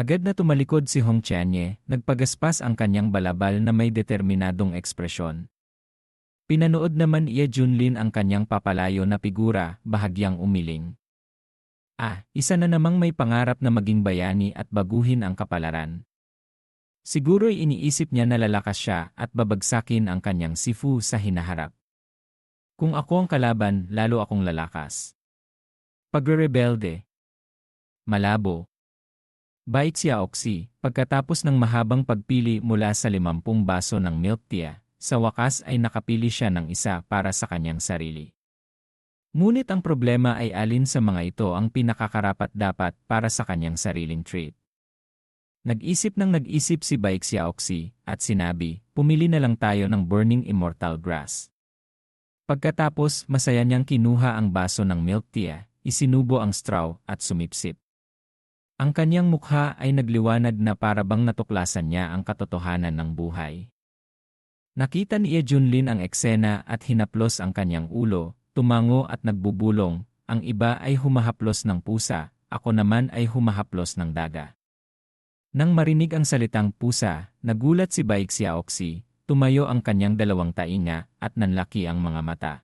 Agad na tumalikod si Hong Chianye, nagpagaspas ang kanyang balabal na may determinadong ekspresyon. Pinanood naman Ye Junlin ang kanyang papalayo na figura, bahagyang umiling. Ah, isa na namang may pangarap na maging bayani at baguhin ang kapalaran. Siguro'y iniisip niya na lalakas siya at babagsakin ang kanyang sifu sa hinaharap. Kung ako ang kalaban, lalo akong lalakas. Pagre-rebelde. Malabo. Bait si Aoxi, pagkatapos ng mahabang pagpili mula sa limampung baso ng milk tea, sa wakas ay nakapili siya ng isa para sa kanyang sarili. Ngunit ang problema ay alin sa mga ito ang pinakakarapat dapat para sa kanyang sariling treat. Nag-isip ng nag-isip si Baik Xiaoxi at sinabi, pumili na lang tayo ng Burning Immortal Grass. Pagkatapos, masaya niyang kinuha ang baso ng milk tea isinubo ang straw at sumipsip. Ang kanyang mukha ay nagliwanag na parabang natuklasan niya ang katotohanan ng buhay. Nakita ni Junlin ang eksena at hinaplos ang kanyang ulo, tumango at nagbubulong, ang iba ay humahaplos ng pusa, ako naman ay humahaplos ng daga. Nang marinig ang salitang pusa, nagulat si Baik Xiaoxi, tumayo ang kanyang dalawang tainga at nanlaki ang mga mata.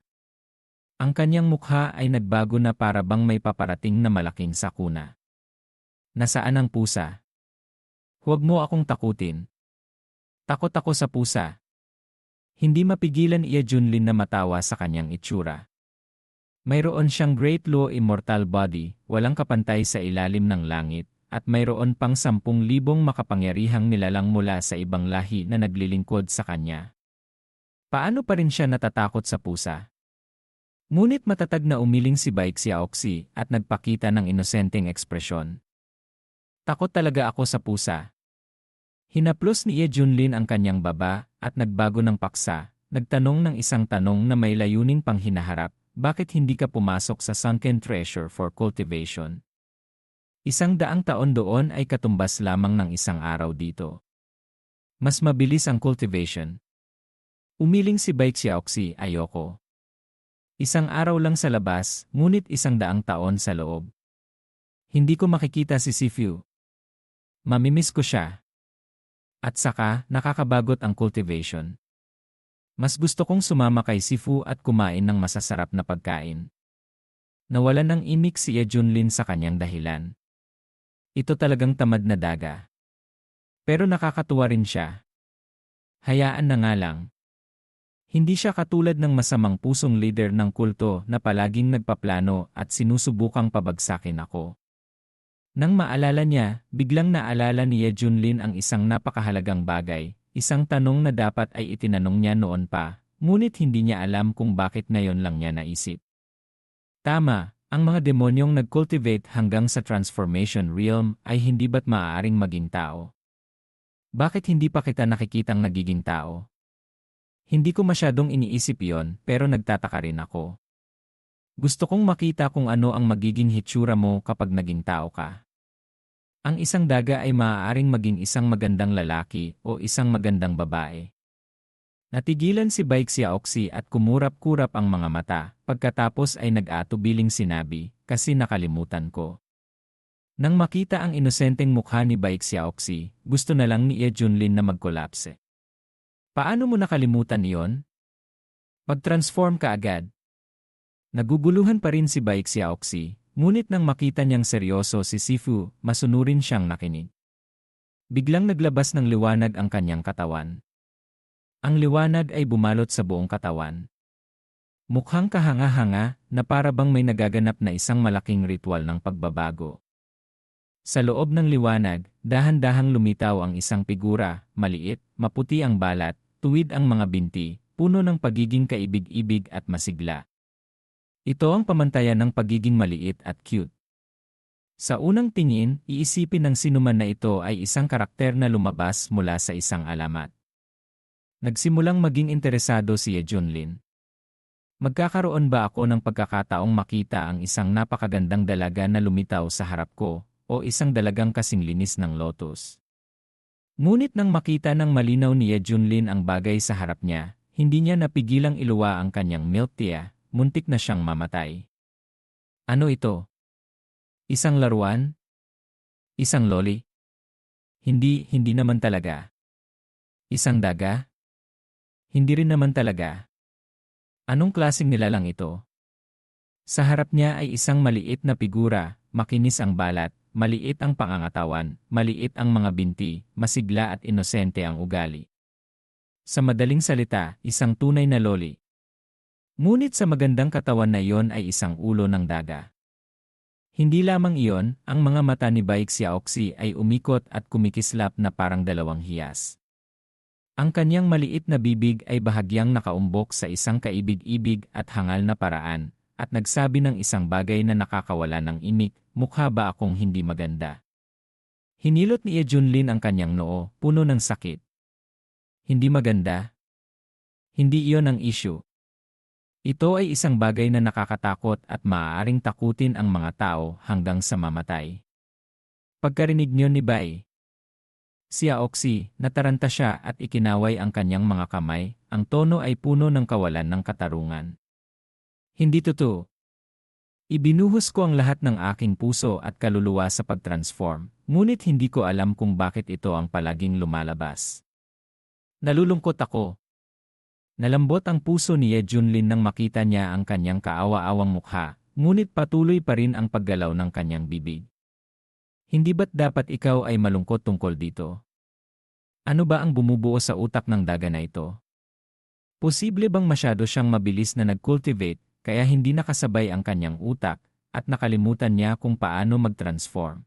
Ang kanyang mukha ay nagbago na para bang may paparating na malaking sakuna. Nasaan ang pusa? Huwag mo akong takutin. Takot ako sa pusa. Hindi mapigilan iya Junlin na matawa sa kanyang itsura. Mayroon siyang Great Law Immortal Body, walang kapantay sa ilalim ng langit, at mayroon pang sampung libong makapangyarihang nilalang mula sa ibang lahi na naglilingkod sa kanya. Paano pa rin siya natatakot sa pusa? Ngunit matatag na umiling si Baik Xiaoxi at nagpakita ng inosenteng ekspresyon. Takot talaga ako sa pusa. Hinaplos ni Ye Junlin ang kanyang baba at nagbago ng paksa, nagtanong ng isang tanong na may layuning pang hinaharap, bakit hindi ka pumasok sa sunken treasure for cultivation? Isang daang taon doon ay katumbas lamang ng isang araw dito. Mas mabilis ang cultivation. Umiling si Baik Xiaoxi, ayoko. Isang araw lang sa labas, ngunit isang daang taon sa loob. Hindi ko makikita si Sifu. Mamimiss ko siya. At saka, nakakabagot ang cultivation. Mas gusto kong sumama kay Sifu at kumain ng masasarap na pagkain. Nawalan ng imik si Junlin sa kanyang dahilan. Ito talagang tamad na daga. Pero nakakatuwa rin siya. Hayaan na nga lang. Hindi siya katulad ng masamang pusong leader ng kulto na palaging nagpaplano at sinusubukang pabagsakin ako. Nang maalala niya, biglang naalala ni Ye Junlin ang isang napakahalagang bagay, isang tanong na dapat ay itinanong niya noon pa, ngunit hindi niya alam kung bakit ngayon lang niya naisip. Tama, ang mga demonyong nag-cultivate hanggang sa transformation realm ay hindi ba't maaaring maging tao? Bakit hindi pa kita nakikitang nagiging tao? Hindi ko masyadong iniisip yon pero nagtataka rin ako. Gusto kong makita kung ano ang magiging hitsura mo kapag naging tao ka. Ang isang daga ay maaaring maging isang magandang lalaki o isang magandang babae. Natigilan si Baik Xiaoxi at kumurap-kurap ang mga mata, pagkatapos ay nag-atubiling sinabi, kasi nakalimutan ko. Nang makita ang inosenteng mukha ni Baik Xiaoxi, gusto na lang ni Ye Junlin na magkolapse. Paano mo nakalimutan iyon? Mag-transform ka agad. Naguguluhan pa rin si Baik Xiaoxi, ngunit nang makita niyang seryoso si Sifu, masunurin siyang nakinig. Biglang naglabas ng liwanag ang kanyang katawan. Ang liwanag ay bumalot sa buong katawan. Mukhang kahanga-hanga na para bang may nagaganap na isang malaking ritual ng pagbabago. Sa loob ng liwanag, dahan-dahang lumitaw ang isang figura, maliit, maputi ang balat, tuwid ang mga binti, puno ng pagiging kaibig-ibig at masigla. Ito ang pamantayan ng pagiging maliit at cute. Sa unang tingin, iisipin ng sinuman na ito ay isang karakter na lumabas mula sa isang alamat. Nagsimulang maging interesado si Junlin. Magkakaroon ba ako ng pagkakataong makita ang isang napakagandang dalaga na lumitaw sa harap ko, o isang dalagang kasing linis ng lotus? Ngunit nang makita ng malinaw ni Ye Junlin ang bagay sa harap niya, hindi niya napigilang iluwa ang kanyang milk tea, muntik na siyang mamatay. Ano ito? Isang laruan? Isang loli? Hindi, hindi naman talaga. Isang daga? Hindi rin naman talaga. Anong klaseng nilalang ito? Sa harap niya ay isang maliit na figura, makinis ang balat, maliit ang pangangatawan, maliit ang mga binti, masigla at inosente ang ugali. Sa madaling salita, isang tunay na loli. Ngunit sa magandang katawan na iyon ay isang ulo ng daga. Hindi lamang iyon, ang mga mata ni Baik Xiaoxi ay umikot at kumikislap na parang dalawang hiyas. Ang kanyang maliit na bibig ay bahagyang nakaumbok sa isang kaibig-ibig at hangal na paraan, at nagsabi ng isang bagay na nakakawala ng imik, mukha ba akong hindi maganda? Hinilot ni Junlin ang kanyang noo, puno ng sakit. Hindi maganda? Hindi iyon ang issue. Ito ay isang bagay na nakakatakot at maaaring takutin ang mga tao hanggang sa mamatay. Pagkarinig niyo ni Bai, si Aoxi, nataranta siya at ikinaway ang kanyang mga kamay, ang tono ay puno ng kawalan ng katarungan. Hindi totoo. Ibinuhos ko ang lahat ng aking puso at kaluluwa sa pag-transform, ngunit hindi ko alam kung bakit ito ang palaging lumalabas. Nalulungkot ako. Nalambot ang puso ni Ye Junlin nang makita niya ang kanyang kaawa-awang mukha, ngunit patuloy pa rin ang paggalaw ng kanyang bibig. Hindi ba't dapat ikaw ay malungkot tungkol dito? Ano ba ang bumubuo sa utak ng daga na ito? Posible bang masyado siyang mabilis na nag-cultivate kaya hindi nakasabay ang kanyang utak at nakalimutan niya kung paano mag-transform.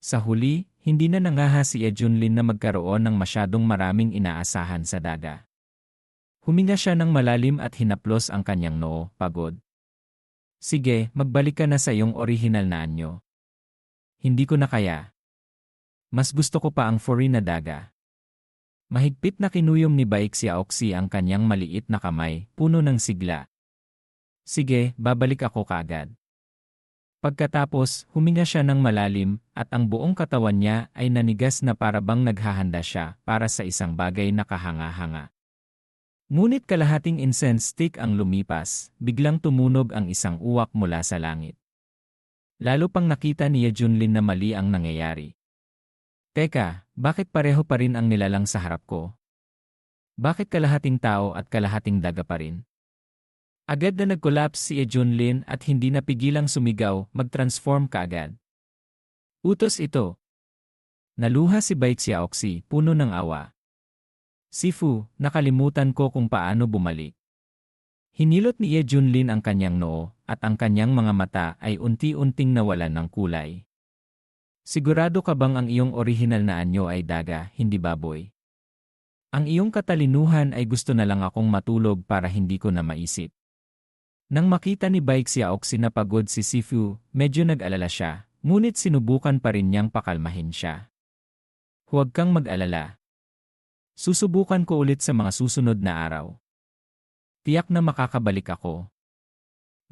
Sa huli, hindi na nangaha si Ejunlin na magkaroon ng masyadong maraming inaasahan sa daga. Huminga siya ng malalim at hinaplos ang kanyang noo, pagod. Sige, magbalik ka na sa iyong orihinal na anyo. Hindi ko na kaya. Mas gusto ko pa ang furry na daga. Mahigpit na kinuyom ni Baik si Aoxi ang kanyang maliit na kamay, puno ng sigla, Sige, babalik ako kagad. Pagkatapos, huminga siya ng malalim at ang buong katawan niya ay nanigas na parabang naghahanda siya para sa isang bagay na kahanga-hanga. Ngunit kalahating incense stick ang lumipas, biglang tumunog ang isang uwak mula sa langit. Lalo pang nakita ni Junlin na mali ang nangyayari. Teka, bakit pareho pa rin ang nilalang sa harap ko? Bakit kalahating tao at kalahating daga pa rin? Agad na nag-collapse si Ejunlin at hindi napigilang sumigaw, mag-transform kaagad. Utos ito. Naluha si Baik Xiaoxi, puno ng awa. Sifu, nakalimutan ko kung paano bumalik. Hinilot ni Ye Junlin ang kanyang noo at ang kanyang mga mata ay unti-unting nawalan ng kulay. Sigurado ka bang ang iyong orihinal na anyo ay daga, hindi baboy? Ang iyong katalinuhan ay gusto na lang akong matulog para hindi ko na maisip. Nang makita ni Baik si Aoxi na pagod si Sifu, medyo nag-alala siya, ngunit sinubukan pa rin niyang pakalmahin siya. Huwag kang mag-alala. Susubukan ko ulit sa mga susunod na araw. Tiyak na makakabalik ako.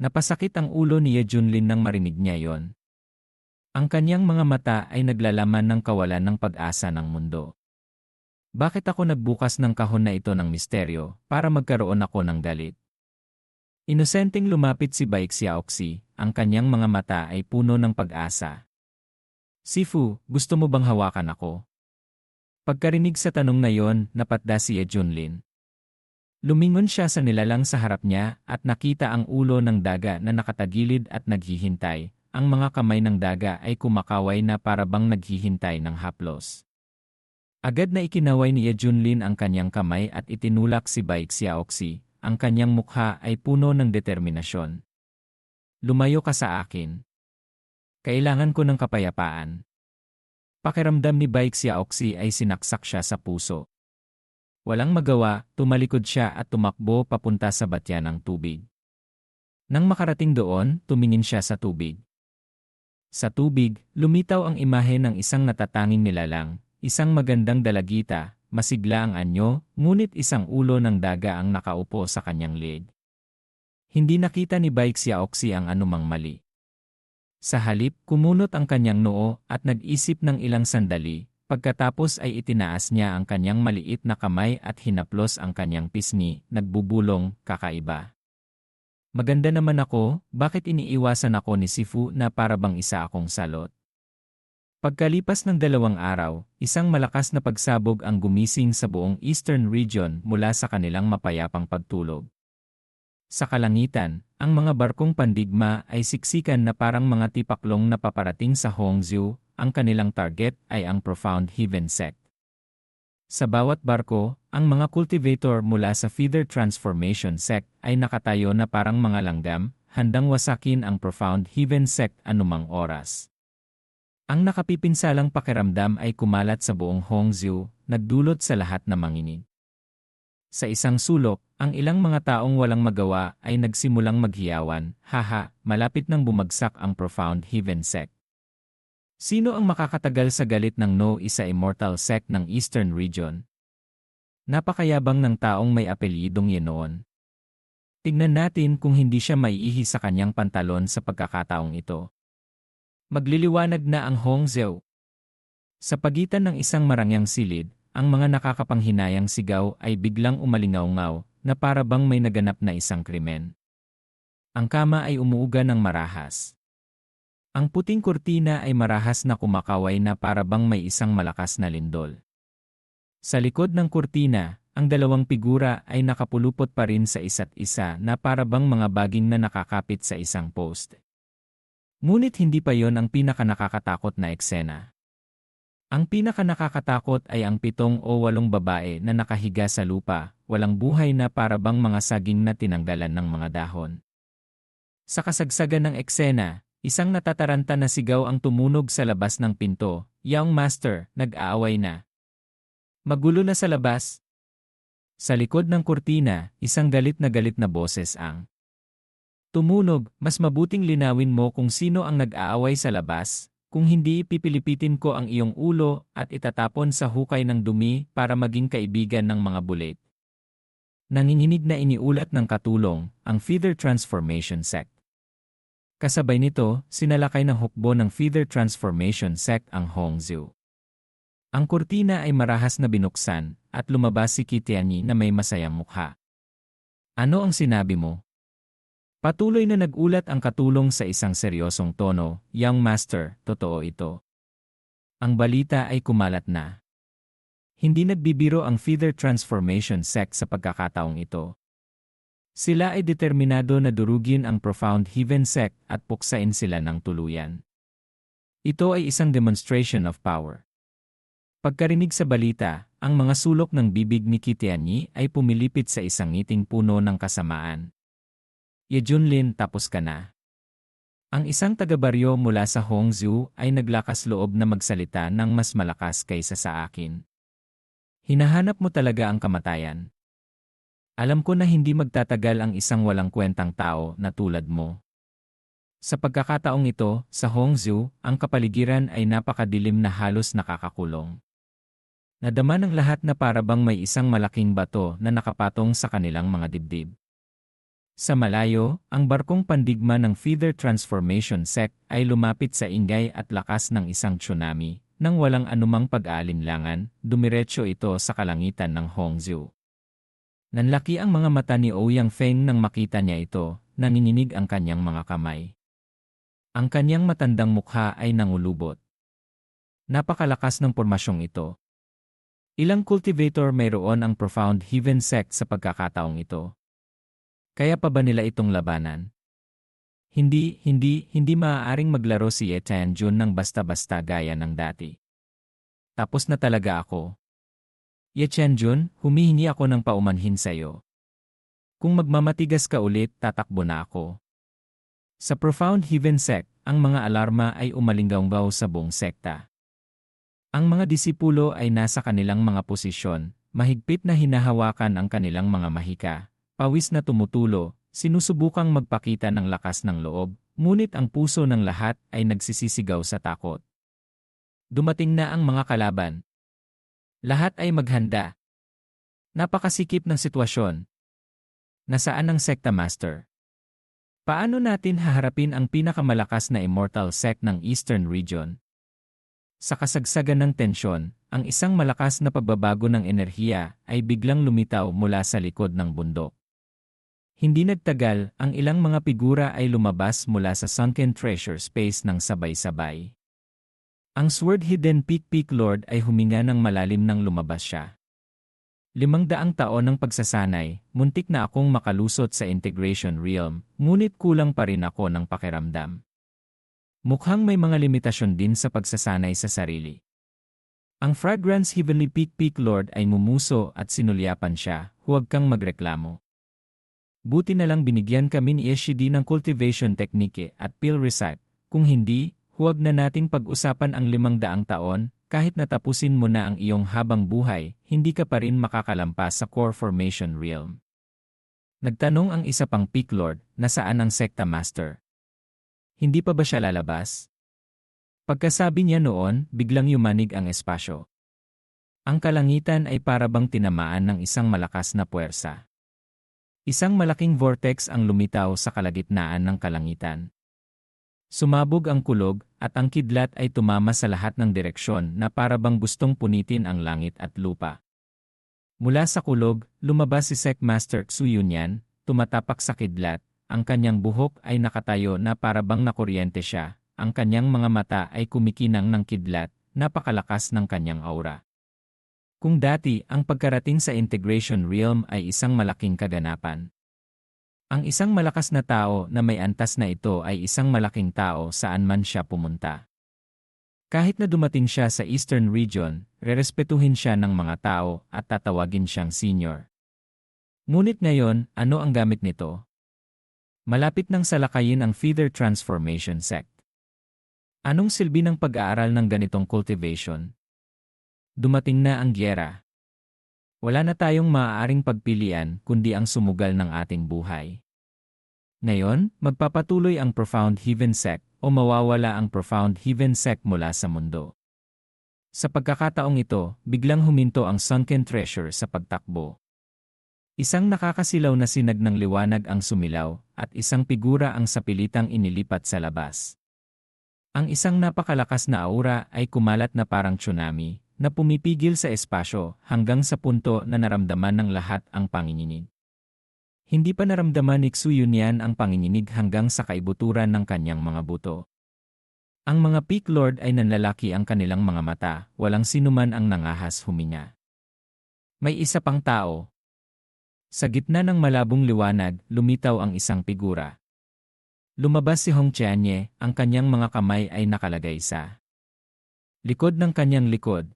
Napasakit ang ulo ni Ye Junlin nang marinig niya yon. Ang kanyang mga mata ay naglalaman ng kawalan ng pag-asa ng mundo. Bakit ako nagbukas ng kahon na ito ng misteryo para magkaroon ako ng galit? Inosenteng lumapit si Baik Xiaoxi, ang kanyang mga mata ay puno ng pag-asa. Sifu, gusto mo bang hawakan ako? Pagkarinig sa tanong na yon, napatda si Junlin. Lumingon siya sa nilalang sa harap niya at nakita ang ulo ng daga na nakatagilid at naghihintay. Ang mga kamay ng daga ay kumakaway na parabang naghihintay ng haplos. Agad na ikinaway ni Junlin ang kanyang kamay at itinulak si Baik Xiaoxi, ang kanyang mukha ay puno ng determinasyon. Lumayo ka sa akin. Kailangan ko ng kapayapaan. Pakiramdam ni Baik Xiaoxi ay sinaksak siya sa puso. Walang magawa, tumalikod siya at tumakbo papunta sa batya ng tubig. Nang makarating doon, tumingin siya sa tubig. Sa tubig, lumitaw ang imahe ng isang natatanging nilalang, isang magandang dalagita, masigla ang anyo, ngunit isang ulo ng daga ang nakaupo sa kanyang leg. Hindi nakita ni Baik Xiaoxi ang anumang mali. Sa halip, kumunot ang kanyang noo at nag-isip ng ilang sandali, pagkatapos ay itinaas niya ang kanyang maliit na kamay at hinaplos ang kanyang pisngi, nagbubulong, kakaiba. Maganda naman ako, bakit iniiwasan ako ni Sifu na parabang isa akong salot? Pagkalipas ng dalawang araw, isang malakas na pagsabog ang gumising sa buong Eastern Region mula sa kanilang mapayapang pagtulog. Sa kalangitan, ang mga barkong pandigma ay siksikan na parang mga tipaklong na paparating sa Hongzhou, ang kanilang target ay ang Profound Heaven Sect. Sa bawat barko, ang mga cultivator mula sa Feather Transformation Sect ay nakatayo na parang mga langgam, handang wasakin ang Profound Heaven Sect anumang oras. Ang nakapipinsalang pakiramdam ay kumalat sa buong Hongzhou, nagdulot sa lahat na manginig. Sa isang sulok, ang ilang mga taong walang magawa ay nagsimulang maghiyawan, haha, malapit nang bumagsak ang profound heaven sect. Sino ang makakatagal sa galit ng no isa immortal sect ng Eastern Region? Napakayabang ng taong may apelyidong yenoon. Tignan natin kung hindi siya maiihi sa kanyang pantalon sa pagkakataong ito. Magliliwanag na ang Hongzhou. Sa pagitan ng isang marangyang silid, ang mga nakakapanghinayang sigaw ay biglang umalingaw-ngaw na para bang may naganap na isang krimen. Ang kama ay umuuga ng marahas. Ang puting kurtina ay marahas na kumakaway na para bang may isang malakas na lindol. Sa likod ng kurtina, ang dalawang figura ay nakapulupot pa rin sa isa't isa na para bang mga baging na nakakapit sa isang post. Ngunit hindi pa yon ang pinakanakakatakot na eksena. Ang pinakanakakatakot ay ang pitong o walong babae na nakahiga sa lupa, walang buhay na para bang mga saging na tinanggalan ng mga dahon. Sa kasagsagan ng eksena, isang natataranta na sigaw ang tumunog sa labas ng pinto, Young Master, nag-aaway na. Magulo na sa labas. Sa likod ng kurtina, isang galit na galit na boses ang Tumunog, mas mabuting linawin mo kung sino ang nag-aaway sa labas, kung hindi pipilipitin ko ang iyong ulo at itatapon sa hukay ng dumi para maging kaibigan ng mga bulit. Nanginginig na iniulat ng katulong, ang Feather Transformation Sect. Kasabay nito, sinalakay ng hukbo ng Feather Transformation Sect ang Hongzhou. Ang kurtina ay marahas na binuksan at lumabas si Kitiani na may masayang mukha. Ano ang sinabi mo? Patuloy na nagulat ang katulong sa isang seryosong tono, Young Master, totoo ito. Ang balita ay kumalat na. Hindi nagbibiro ang Feather Transformation Sect sa pagkakataong ito. Sila ay determinado na durugin ang Profound Heaven Sect at puksain sila ng tuluyan. Ito ay isang demonstration of power. Pagkarinig sa balita, ang mga sulok ng bibig ni Kitiani ay pumilipit sa isang ngiting puno ng kasamaan. Ye Junlin tapos ka na. Ang isang taga-baryo mula sa Hongzhou ay naglakas loob na magsalita ng mas malakas kaysa sa akin. Hinahanap mo talaga ang kamatayan. Alam ko na hindi magtatagal ang isang walang kwentang tao na tulad mo. Sa pagkakataong ito, sa Hongzhou, ang kapaligiran ay napakadilim na halos nakakakulong. Nadama ng lahat na parabang may isang malaking bato na nakapatong sa kanilang mga dibdib. Sa malayo, ang barkong pandigma ng Feather Transformation Sect ay lumapit sa ingay at lakas ng isang tsunami. Nang walang anumang pag-aalinlangan, dumiretso ito sa kalangitan ng Hongzhou. Nanlaki ang mga mata ni Ouyang Feng nang makita niya ito, nanginginig ang kanyang mga kamay. Ang kanyang matandang mukha ay nangulubot. Napakalakas ng pormasyong ito. Ilang cultivator mayroon ang profound heaven sect sa pagkakataong ito. Kaya pa ba nila itong labanan? Hindi, hindi, hindi maaaring maglaro si Ye Tianjun ng basta-basta gaya ng dati. Tapos na talaga ako. Ye Tianjun, humihingi ako ng paumanhin sa'yo. Kung magmamatigas ka ulit, tatakbo na ako. Sa Profound Heaven Sect, ang mga alarma ay umalinggaw sa buong sekta. Ang mga disipulo ay nasa kanilang mga posisyon, mahigpit na hinahawakan ang kanilang mga mahika, Pawis na tumutulo, sinusubukang magpakita ng lakas ng loob, ngunit ang puso ng lahat ay nagsisisigaw sa takot. Dumating na ang mga kalaban. Lahat ay maghanda. Napakasikip ng sitwasyon. Nasaan ang sekta master? Paano natin haharapin ang pinakamalakas na immortal sect ng Eastern Region? Sa kasagsagan ng tensyon, ang isang malakas na pagbabago ng enerhiya ay biglang lumitaw mula sa likod ng bundok. Hindi nagtagal, ang ilang mga figura ay lumabas mula sa sunken treasure space ng sabay-sabay. Ang Sword Hidden Peak Peak Lord ay huminga ng malalim nang lumabas siya. Limang daang taon ng pagsasanay, muntik na akong makalusot sa integration realm, ngunit kulang pa rin ako ng pakiramdam. Mukhang may mga limitasyon din sa pagsasanay sa sarili. Ang Fragrance Heavenly Peak Peak Lord ay mumuso at sinulyapan siya, huwag kang magreklamo. Buti na lang binigyan kami ni Eshidi ng cultivation technique at pill recipe, kung hindi, huwag na nating pag-usapan ang limang daang taon, kahit natapusin mo na ang iyong habang buhay, hindi ka pa rin makakalampas sa core formation realm. Nagtanong ang isa pang peak lord, nasaan ang sekta master? Hindi pa ba siya lalabas? Pagkasabi niya noon, biglang yumanig ang espasyo. Ang kalangitan ay parabang tinamaan ng isang malakas na puwersa. Isang malaking vortex ang lumitaw sa kalagitnaan ng kalangitan. Sumabog ang kulog, at ang kidlat ay tumama sa lahat ng direksyon na parabang gustong punitin ang langit at lupa. Mula sa kulog, lumabas si Sekmaster Xuyunyan, tumatapak sa kidlat, ang kanyang buhok ay nakatayo na parabang nakuryente siya, ang kanyang mga mata ay kumikinang ng kidlat, napakalakas ng kanyang aura. Kung dati ang pagkarating sa integration realm ay isang malaking kaganapan, ang isang malakas na tao na may antas na ito ay isang malaking tao saan man siya pumunta. Kahit na dumating siya sa Eastern Region, rerespetuhin siya ng mga tao at tatawagin siyang senior. Ngunit ngayon, ano ang gamit nito? Malapit nang salakayin ang Feather Transformation Sect. Anong silbi ng pag-aaral ng ganitong cultivation? Dumating na ang gyera. Wala na tayong maaaring pagpilian kundi ang sumugal ng ating buhay. Ngayon, magpapatuloy ang Profound Heaven Sect o mawawala ang Profound Heaven Sect mula sa mundo. Sa pagkakataong ito, biglang huminto ang sunken treasure sa pagtakbo. Isang nakakasilaw na sinag ng liwanag ang sumilaw, at isang figura ang sapilitang inilipat sa labas. Ang isang napakalakas na aura ay kumalat na parang tsunami, na pumipigil sa espasyo hanggang sa punto na naramdaman ng lahat ang panginginig. Hindi pa naramdaman ni Xuyunian ang panginginig hanggang sa kaibuturan ng kanyang mga buto. Ang mga peak lord ay nanlalaki ang kanilang mga mata, walang sinuman ang nangahas huminga. May isa pang tao. Sa gitna ng malabong liwanag, lumitaw ang isang figura. Lumabas si Hong Chianye, ang kanyang mga kamay ay nakalagay sa likod ng kanyang likod,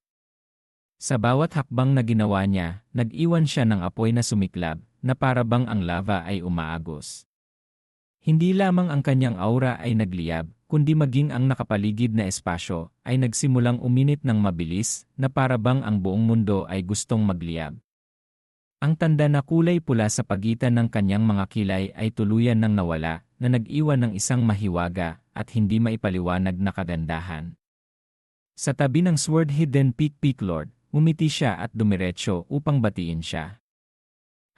sa bawat hakbang na ginawa niya, nag-iwan siya ng apoy na sumiklab, na parabang ang lava ay umaagos. Hindi lamang ang kanyang aura ay nagliyab, kundi maging ang nakapaligid na espasyo ay nagsimulang uminit ng mabilis na parabang ang buong mundo ay gustong magliyab. Ang tanda na kulay pula sa pagitan ng kanyang mga kilay ay tuluyan ng nawala na nag-iwan ng isang mahiwaga at hindi maipaliwanag na kagandahan. Sa tabi ng Sword Hidden Peak Peak Lord, Umiti siya at dumiretso upang batiin siya.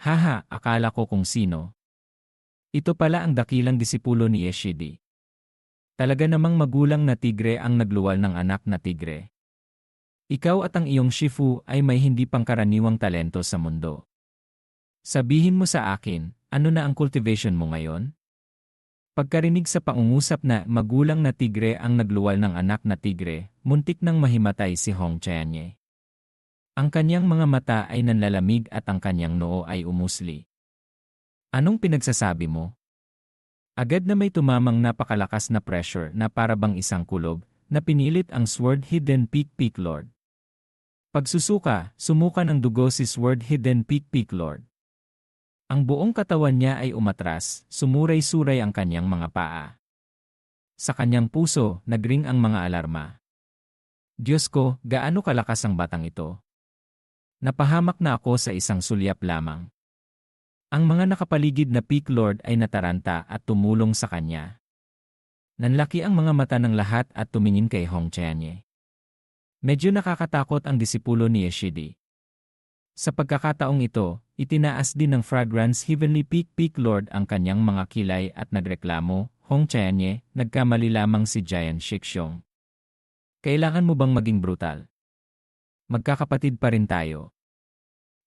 Haha, akala ko kung sino. Ito pala ang dakilang disipulo ni Eshidi. Talaga namang magulang na tigre ang nagluwal ng anak na tigre. Ikaw at ang iyong Shifu ay may hindi pangkaraniwang talento sa mundo. Sabihin mo sa akin, ano na ang cultivation mo ngayon? Pagkarinig sa pangungusap na magulang na tigre ang nagluwal ng anak na tigre, muntik nang mahimatay si Hong Chianye. Ang kanyang mga mata ay nanlalamig at ang kanyang noo ay umusli. Anong pinagsasabi mo? Agad na may tumamang napakalakas na pressure na parabang isang kulog na pinilit ang Sword Hidden Peak Peak Lord. Pagsusuka, sumukan ang dugo si Sword Hidden Peak Peak Lord. Ang buong katawan niya ay umatras, sumuray-suray ang kanyang mga paa. Sa kanyang puso, nagring ang mga alarma. Diyos ko, gaano kalakas ang batang ito? Napahamak na ako sa isang sulyap lamang. Ang mga nakapaligid na peak lord ay nataranta at tumulong sa kanya. Nanlaki ang mga mata ng lahat at tumingin kay Hong Chianye. Medyo nakakatakot ang disipulo ni Yeshidi. Sa pagkakataong ito, itinaas din ng Fragrance Heavenly Peak Peak Lord ang kanyang mga kilay at nagreklamo, Hong Chianye, nagkamali lamang si Giant Shikshong. Kailangan mo bang maging brutal? Magkakapatid pa rin tayo.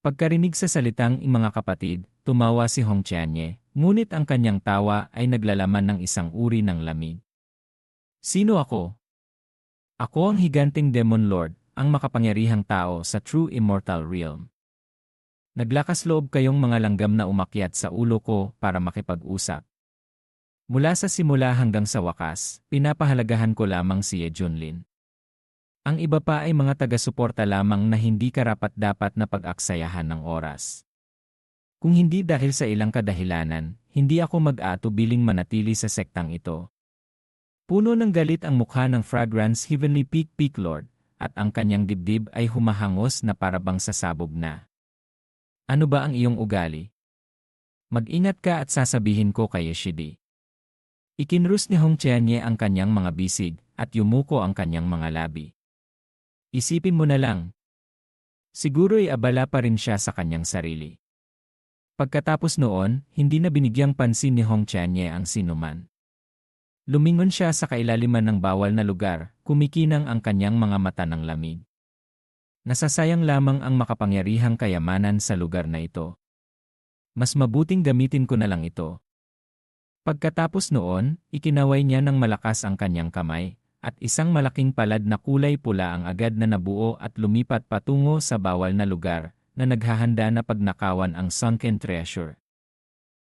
Pagkarinig sa salitang mga kapatid, tumawa si Hong Chianye, ngunit ang kanyang tawa ay naglalaman ng isang uri ng lamig. Sino ako? Ako ang higanting Demon Lord, ang makapangyarihang tao sa True Immortal Realm. Naglakas loob kayong mga langgam na umakyat sa ulo ko para makipag-usap. Mula sa simula hanggang sa wakas, pinapahalagahan ko lamang si Ye Junlin. Ang iba pa ay mga taga-suporta lamang na hindi karapat-dapat na pag-aksayahan ng oras. Kung hindi dahil sa ilang kadahilanan, hindi ako mag-atubiling manatili sa sektang ito. Puno ng galit ang mukha ng Fragrance Heavenly Peak Peak Lord, at ang kanyang dibdib ay humahangos na parabang sasabog na. Ano ba ang iyong ugali? Mag-ingat ka at sasabihin ko kay Yoshidi. Ikinrus ni Hong Chianye ang kanyang mga bisig at yumuko ang kanyang mga labi. Isipin mo na lang. Siguro'y abala pa rin siya sa kanyang sarili. Pagkatapos noon, hindi na binigyang pansin ni Hong Chianye ang sinuman. Lumingon siya sa kailaliman ng bawal na lugar, kumikinang ang kanyang mga mata ng lamig. Nasasayang lamang ang makapangyarihang kayamanan sa lugar na ito. Mas mabuting gamitin ko na lang ito. Pagkatapos noon, ikinaway niya ng malakas ang kanyang kamay, at isang malaking palad na kulay pula ang agad na nabuo at lumipat patungo sa bawal na lugar, na naghahanda na pagnakawan ang sunken treasure.